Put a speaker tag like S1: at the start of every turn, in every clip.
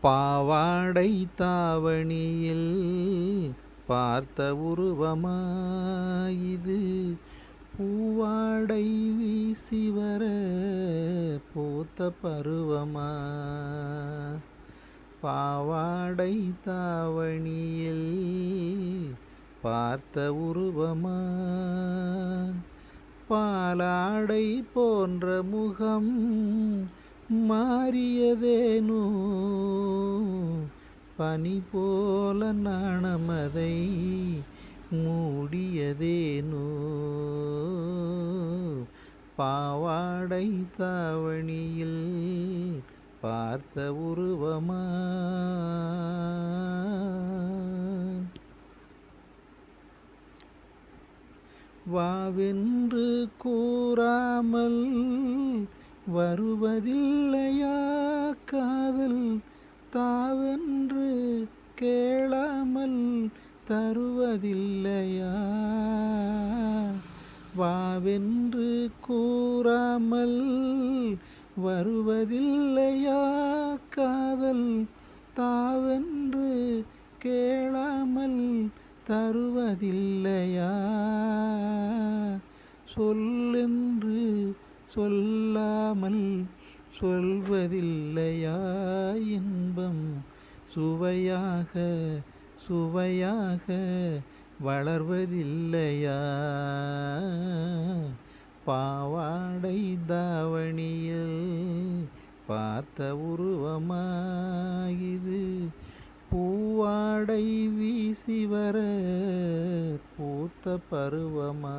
S1: பாவாடை தாவணியில் பார்த்த உருவமாயிது. பூவாடை வீசி வர பூத்த பருவமா. பாவாடை தாவணியில் பார்த்த உருவமா. பாலாடை போன்ற முகம் மாறியதேனோ? பனி போல நாணமதை மூடியதேனோ? பாவாடை தாவணியில் பார்த்த உருவமா? வாவென்று கூறாமல் வருவதில்லையா காதல்? தாவென்று கேளாமல் தருவதில்லையா? வாவென்று கூறாமல் வருவதில்லையா காதல்? தாவென்று கேளாமல் தருவதில்லையா? சொல்லென்று சொல்லாமல் சொல்வதில்லையா இன்பம்? சுவையாக சுவையாக வளர்வதில்லையா? பாவாடை தாவணியில் பார்த்த உருவமாகிது பூவாடை வீசி வர பூத்த பருவமா?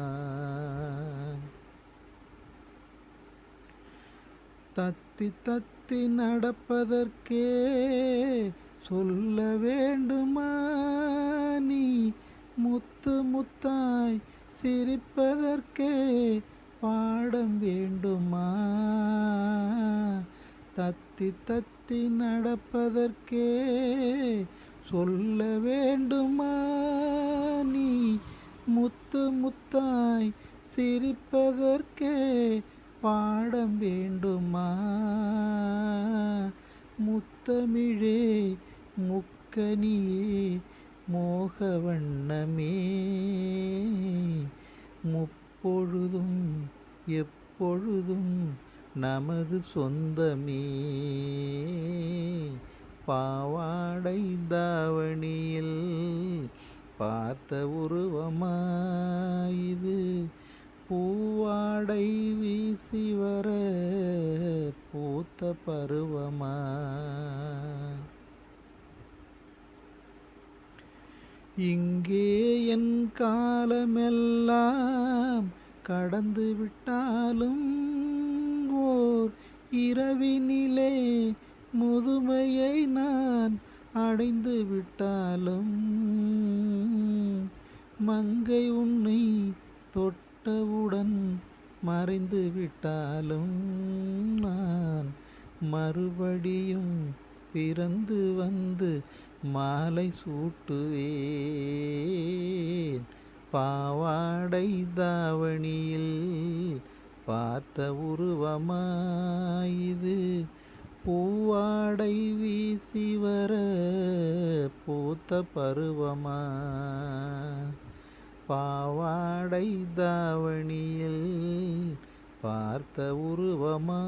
S1: தத்தி தத்தி நடப்பதற்கே சொல்ல வேண்டுமா? நீ முத்து முத்தாய் சிரிப்பதற்கே பாடம் வேண்டுமா? தத்தி தத்தி நடப்பதற்கே சொல்ல வேண்டுமா? நீ முத்து முத்தாய் சிரிப்பதற்கே பாடம் வேண்டுமா? முத்தமிழே முக்கனியே மோகவண்ணமே. முப்பொழுதும் எப்பொழுதும் நமது சொந்தமே. பாவாடை தாவணியில் பார்த்த உருவமாயிது. பூவாடை வீசி வர பூத்த பருவமா. இங்கே என் காலமெல்லாம் கடந்து விட்டாலும் ஓர் இரவினிலே முதுமையை நான் அடைந்து விட்டாலும் மங்கை உன்னை தொட்டு தொட்டவுடன் மறைந்து விட்டாலும் நான் மறுபடியும் பிறந்து வந்து மாலை சூட்டுவேன். பாவாடை தாவணியில் பார்த்த உருவமாயிது. பூவாடை வீசி வர பூத்த பருவமா பாவாடை தாவணியில் பார்த்த உருவமா?